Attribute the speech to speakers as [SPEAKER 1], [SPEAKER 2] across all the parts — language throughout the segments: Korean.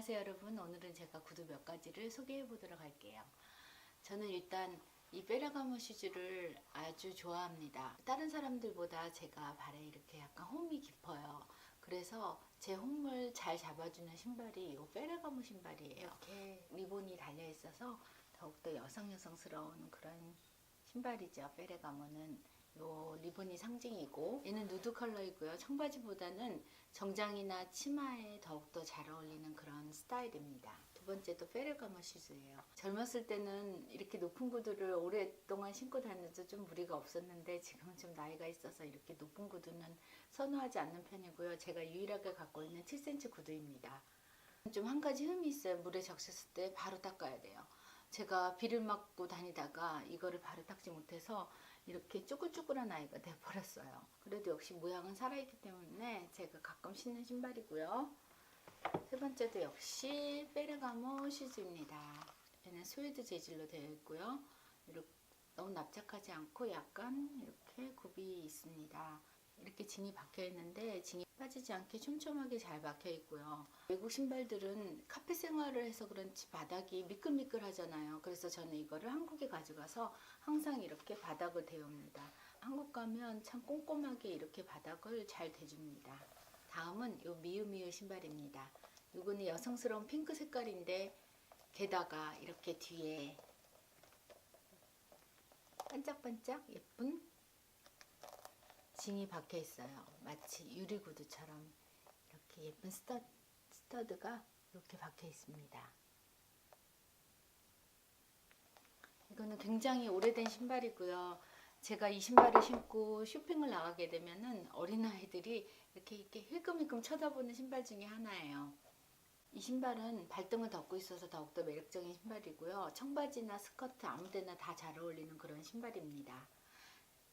[SPEAKER 1] 안녕하세요 여러분. 오늘은 제가 구두 몇 가지를 소개해 보도록 할게요. 저는 일단 이 페라가모 슈즈를 아주 좋아합니다. 다른 사람들보다 제가 발에 이렇게 약간 홈이 깊어요. 그래서 제 홈을 잘 잡아주는 신발이 이 페라가모 신발이에요. 이렇게 리본이 달려 있어서 더욱더 여성 여성스러운 그런 신발이죠 페레가모는 요 리본이 상징이고 얘는 누드 컬러이고요. 청바지보다는 정장이나 치마에 더욱더 잘 어울리는 그런 스타일입니다. 두 번째도 페레가모 슈즈예요. 젊었을 때는 이렇게 높은 구두를 오랫동안 신고 다녀도 좀 무리가 없었는데 지금은 좀 나이가 있어서 이렇게 높은 구두는 선호하지 않는 편이고요. 제가 유일하게 갖고 있는 7cm 구두입니다. 좀 한 가지 흠이 있어요. 물에 적셨을 때 바로 닦아야 제가 비를 맞고 다니다가 이거를 바로 닦지 못해서 이렇게 쭈글쭈글한 아이가 돼버렸어요. 그래도 역시 모양은 살아있기 때문에 제가 가끔 신는 신발이고요. 세 번째도 역시 페르가모 슈즈입니다. 얘는 스웨드 재질로 되어 있고요. 이렇게 너무 납작하지 않고 약간 이렇게 굽이 있습니다. 이렇게 징이 박혀 있는데 징이 빠지지 않게 촘촘하게 잘 박혀 있고요. 외국 신발들은 카페 생활을 해서 그런지 바닥이 미끌미끌하잖아요. 그래서 저는 이거를 한국에 가져가서 항상 이렇게 바닥을 대웁니다. 한국 가면 참 꼼꼼하게 이렇게 바닥을 잘 대줍니다. 다음은 요 미우미우 신발입니다. 이거는 여성스러운 핑크 색깔인데 게다가 이렇게 뒤에 반짝반짝 예쁜 징이 박혀 있어요. 마치 유리 구두처럼 이렇게 예쁜 스터, 스터드가 이렇게 박혀 있습니다. 이거는 굉장히 오래된 신발이고요. 제가 이 신발을 신고 쇼핑을 나가게 되면은 어린아이들이 이렇게 이렇게 힐끔힐끔 쳐다보는 신발 중에 하나예요. 이 신발은 발등을 덮고 있어서 더욱더 매력적인 신발이고요. 청바지나 스커트 아무데나 다 잘 어울리는 그런 신발입니다.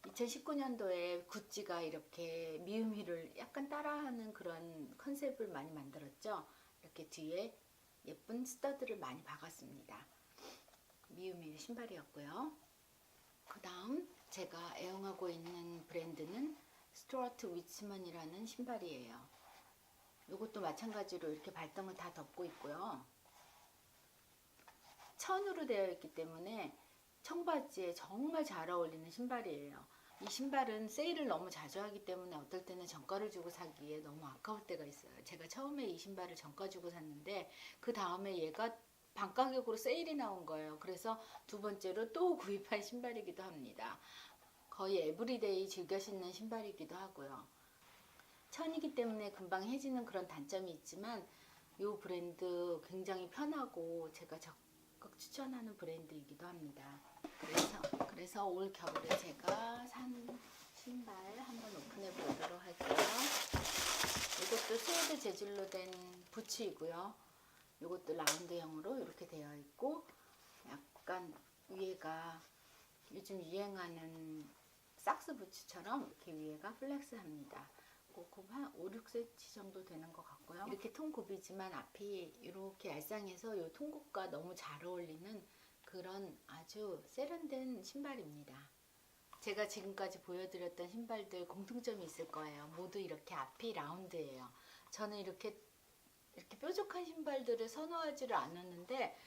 [SPEAKER 1] 2019년도에 구찌가 이렇게 미우미를 약간 따라하는 그런 컨셉을 많이 만들었죠. 이렇게 뒤에 예쁜 스터드를 많이 박았습니다. 미우미 신발이었고요. 그 다음 제가 애용하고 있는 브랜드는 스튜어트 위츠먼이라는 신발이에요. 이것도 마찬가지로 이렇게 발등을 다 덮고 있고요. 천으로 되어 있기 때문에 청바지에 정말 잘 어울리는 신발이에요. 이 신발은 세일을 너무 자주 하기 때문에 어떨 때는 정가를 주고 사기에 너무 아까울 때가 있어요. 제가 처음에 이 신발을 정가 주고 샀는데 그 다음에 얘가 반 가격으로 세일이 나온 거예요. 그래서 두 번째로 또 구입한 신발이기도 합니다. 거의 에브리데이 즐겨 신는 신발이기도 하고요. 천이기 때문에 금방 해지는 그런 단점이 있지만 이 브랜드 굉장히 편하고 제가 적극 추천하는 브랜드이기도 합니다. 그래서 그래서 올 겨울에 제가 산 신발 한번 오픈해 보도록 할게요. 이것도 스웨드 재질로 된 부츠이고요. 이것도 라운드형으로 이렇게 되어 있고 약간 위에가 요즘 유행하는 삭스 부츠처럼 이렇게 위에가 플렉스합니다. 굽한 5, 6cm 정도 되는 것 같고요. 이렇게 통굽이지만 앞이 이렇게 얄쌍해서 이 통굽과 너무 잘 어울리는 그런 아주 세련된 신발입니다. 제가 지금까지 보여드렸던 신발들 공통점이 있을 거예요. 모두 이렇게 앞이 라운드예요. 저는 이렇게 이렇게 뾰족한 신발들을 선호하지를 않았는데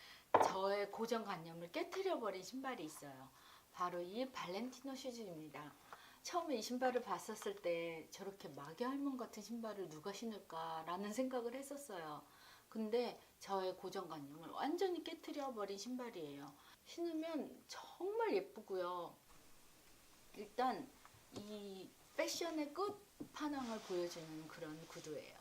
[SPEAKER 1] 저의 고정관념을 깨뜨려 버린 신발이 있어요. 바로 이 발렌티노 슈즈입니다. 처음에 이 신발을 봤었을 때 저렇게 마개 할멈 같은 신발을 누가 신을까라는 생각을 했었어요. 근데 저의 고정관념을 완전히 깨뜨려 버린 신발이에요. 신으면 정말 예쁘고요. 일단 이 패션의 끝판왕을 보여주는 그런 구두예요.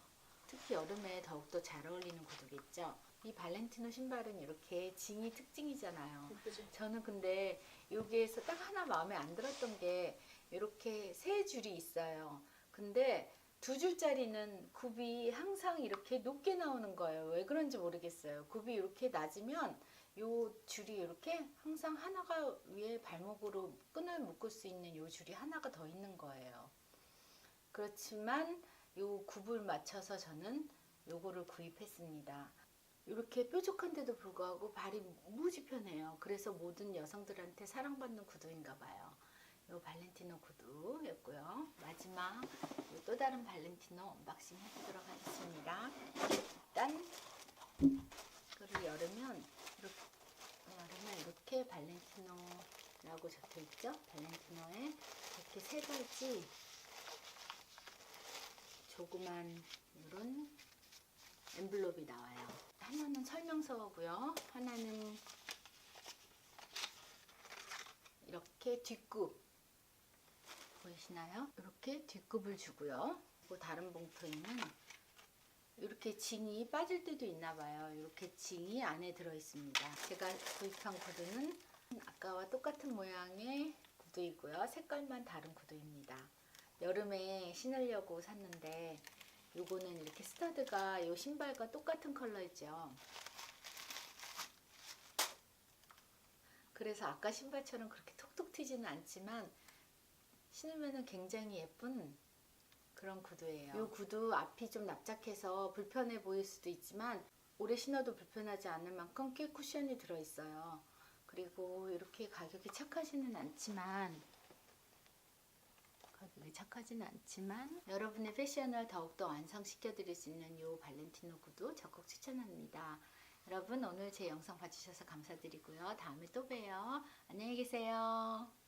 [SPEAKER 1] 특히 여름에 더욱더 잘 어울리는 구두겠죠. 이 발렌티노 신발은 이렇게 징이 특징이잖아요. 저는 근데 여기에서 딱 하나 마음에 안 들었던 게 이렇게 세 줄이 있어요. 근데 두 줄짜리는 굽이 항상 이렇게 높게 나오는 거예요. 왜 그런지 모르겠어요. 굽이 이렇게 낮으면 요 줄이 이렇게 항상 하나가 위에 발목으로 끈을 묶을 수 있는 요 줄이 하나가 더 있는 거예요. 그렇지만 요 굽을 맞춰서 저는 요거를 구입했습니다. 이렇게 뾰족한데도 불구하고 발이 무지 편해요. 그래서 모든 여성들한테 사랑받는 구두인가 봐요. 요 발렌티노 구두였고요. 마지막 요또 다른 발렌티노 언박싱 해보도록 하겠습니다. 일단 이거를 열으면 이렇게 열으면 이렇게 발렌티노라고 적혀 있죠. 발렌티노에 이렇게 세 가지 조그만 이런 엔블롭이 나와요. 하나는 설명서고요. 하나는 이렇게 뒷굽 보이시나요? 이렇게 뒷굽을 주고요. 그리고 다른 봉투에는 이렇게 징이 빠질 때도 있나 봐요. 이렇게 징이 안에 들어 있습니다. 제가 구입한 구두는 아까와 똑같은 모양의 구두이고요. 색깔만 다른 구두입니다. 여름에 신으려고 샀는데 요거는 이렇게 스타드가 요 신발과 똑같은 컬러이죠. 그래서 아까 신발처럼 그렇게 톡톡 튀지는 않지만 신으면 굉장히 예쁜 그런 구두예요. 이 구두 앞이 좀 납작해서 불편해 보일 수도 있지만 오래 신어도 불편하지 않을 만큼 꽤 쿠션이 들어있어요. 그리고 이렇게 가격이 착하지는 않지만 가격이 착하지는 않지만 여러분의 패션을 더욱더 완성시켜 드릴 수 있는 이 발렌티노 구두 적극 추천합니다. 여러분 오늘 제 영상 봐주셔서 감사드리고요. 다음에 또 봬요. 안녕히 계세요.